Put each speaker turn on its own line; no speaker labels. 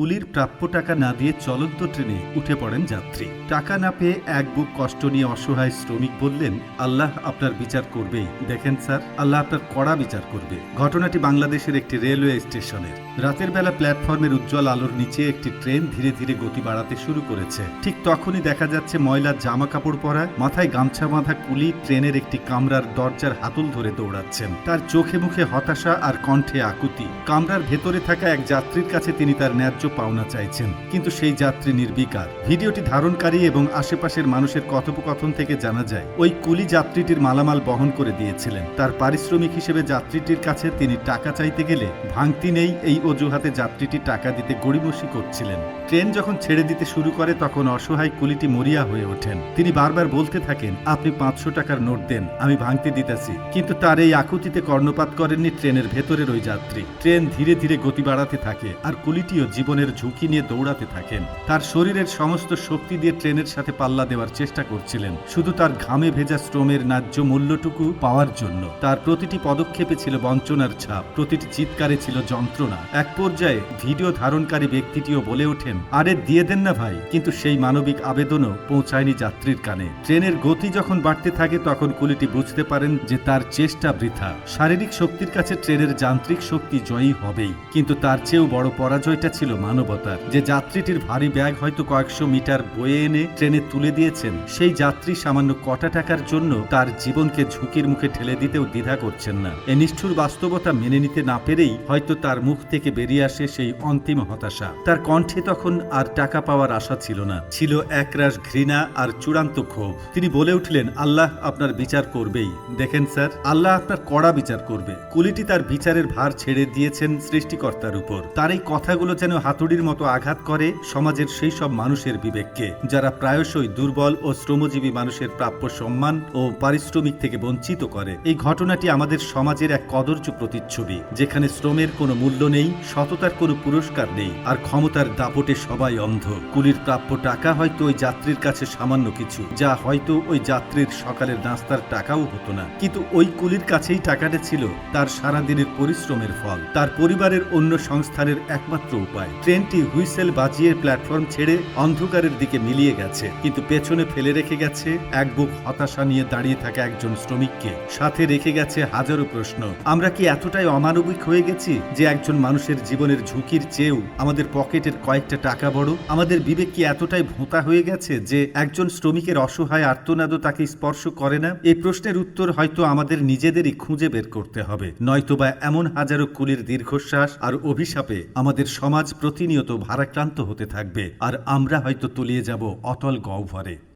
কুলির প্রাপ্য টাকা না দিয়ে চলন্ত ট্রেনে উঠে পড়েন যাত্রী। টাকা না পেয়ে এক বুক কষ্ট নিয়ে অসহায় শ্রমিক বললেন, আল্লাহ আপনার বিচার করবেই। দেখেন স্যার, আল্লাহ আপনার কড়া বিচার করবে। ঘটনাটি বাংলাদেশের একটি রেলওয়ে স্টেশনের। রাতের বেলা প্ল্যাটফর্মের উজ্জ্বল আলোর নিচে একটি ট্রেন ধীরে ধীরে গতি বাড়াতে শুরু করেছে। ঠিক তখনই দেখা যাচ্ছে ময়লার জামা কাপড় পরা, মাথায় গামছা বাঁধা কুলি ট্রেনের একটি কামরার দরজার হাতল ধরে দৌড়াচ্ছেন। তার চোখে মুখে হতাশা আর কণ্ঠে আকুতি। কামরার ভেতরে থাকা এক যাত্রীর কাছে তিনি তার ন্যায্য পাওনা চাইছেন। কিন্তু সেই যাত্রী নির্বিকার। ভিডিওটি ধারণকারী এবং আশেপাশের মানুষের কথোপকথন থেকে জানা যায়, ওই কুলি যাত্রীটির মালামাল বহন করে দিয়েছিলেন। তার পারিশ্রমিক হিসেবে যাত্রীটির কাছে তিনি টাকা চাইতে গেলে ভাঙতি নেই এই অজুহাতে যাত্রীটি টাকা দিতে গড়িমসি করছিলেন। ট্রেন যখন ছেড়ে দিতে শুরু করে তখন অসহায় কুলিটি মরিয়া হয়ে ওঠেন। তিনি বারবার বলতে থাকেন, আপনি পাঁচশো টাকার নোট দেন, আমি ভাঙতি দিতেছি। কিন্তু তার এই আকুতিতে কর্ণপাত করেননি ট্রেনের ভেতরের ওই যাত্রী। ট্রেন ধীরে ধীরে গতি বাড়াতে থাকে, আর কুলিটিও জীবনের ঝুঁকি নিয়ে দৌড়াতে থাকেন। তার শরীরের সমস্ত শক্তি দিয়ে ট্রেনের সাথে পাল্লা দেওয়ার চেষ্টা করছিলেন। শুধু তার ঘামে ভেজা শ্রমের ন্যায্য মূল্যটুকু পাওয়ার জন্য। তার প্রতিটি পদক্ষেপে ছিল বঞ্চনার ছাপ, প্রতিটি চিৎকারে ছিল যন্ত্রণা। এক পর্যায়ে ভিডিও ধারণকারী ব্যক্তিটিও বলে ওঠেন, আরে, দিয়ে দেন না ভাই। কিন্তু সেই মানবিক আবেদনও পৌঁছায়নি যাত্রীর কানে। ট্রেনের গতি যখন বাড়তে থাকে, তখন কুলিটি বুঝতে পারেন যে তার চেষ্টা বৃথা। শারীরিক শক্তির কাছে ট্রেনের যান্ত্রিক শক্তি জয়ী হবেই। কিন্তু তার চেয়েও বড় পরাজয়টা ছিল মানবতার। যে যাত্রীটির ভারী ব্যাগ হয়তো কয়েকশো মিটার বয়ে এনে ট্রেনে তুলে দিয়েছেন, সেই যাত্রী সামান্য কটা টাকার জন্য তার জীবনকে ঝুঁকির মুখে ঠেলে দিতেও দ্বিধা করছেন না। এ নিষ্ঠুর বাস্তবতা মেনে নিতে না পেরেই হয়তো তার মুখ থেকে বেরিয়ে আসে সেই অন্তিম হতাশা। তার কণ্ঠে তখন আর টাকা পাওয়ার আশা ছিল না। ছিল একরাশ ঘৃণা আর চূড়ান্ত ক্ষোভ। তিনি বলে উঠলেন, আল্লাহ আপনার বিচার করবেই। দেখেন স্যার, আল্লাহ আপনার কড়া বিচার করবে। কুলিটি তার বিচারের ভার ছেড়ে দিয়েছেন সৃষ্টিকর্তার উপর। তার এই কথাগুলো যেন হাতুড়ির মতো আঘাত করে সমাজের সেই সব মানুষের বিবেককে, যারা প্রায়শই দুর্বল ও শ্রমজীবী মানুষের প্রাপ্য সম্মান ও পারিশ্রমিক থেকে বঞ্চিত করে। এই ঘটনাটি আমাদের সমাজের এক কদর্য প্রতিচ্ছবি, যেখানে শ্রমের কোনো মূল্য নেই, সততার কোনো পুরস্কার নেই, আর ক্ষমতার দাপটে সবাই অন্ধ। কুলির প্রাপ্য টাকা হয়তো ওই যাত্রীর কাছে সামান্য কিছু, যা হয়তো ওই যাত্রীর সকালের নাস্তার টাকাও হতো না। কিন্তু ওই কুলির কাছেই টাকাটা ছিল, তার সারাদিনের পরিশ্রমের ফল, তার পরিবারের অন্য সংস্থানের একমাত্র উপায়। ট্রেনটি হুইসেল বাজিয়ে প্ল্যাটফর্ম ছেড়ে অন্ধকারের দিকে মিলিয়ে গেছে। কিন্তু পেছনে ফেলে রেখে গেছে এক বুক হতাশা নিয়ে দাঁড়িয়ে থাকা একজন শ্রমিককে। সাথে রেখে গেছে হাজারো প্রশ্ন। আমরা কি এতটাই অমানবিক হয়ে গেছি যে একজন মানুষের জীবনের ঝুঁকির চেয়েও আমাদের পকেটের কয়েকটা টাকা বড়? আমাদের বিবেক কি এতটাই ভোঁতা হয়ে গেছে যে একজন শ্রমিকের অসহায় আর্তনাদও তাকে স্পর্শ করে না? এই প্রশ্নের উত্তর হয়তো আমাদের নিজেদেরই খুঁজে বের করতে হবে। নয়তোবা এমন হাজারো কুলির দীর্ঘশ্বাস আর অভিশাপে আমাদের সমাজ প্রতিনিয়ত ভারাক্রান্ত হতে থাকবে আর আমরা হয়তো তলিয়ে যাব অতল গহ্বরে।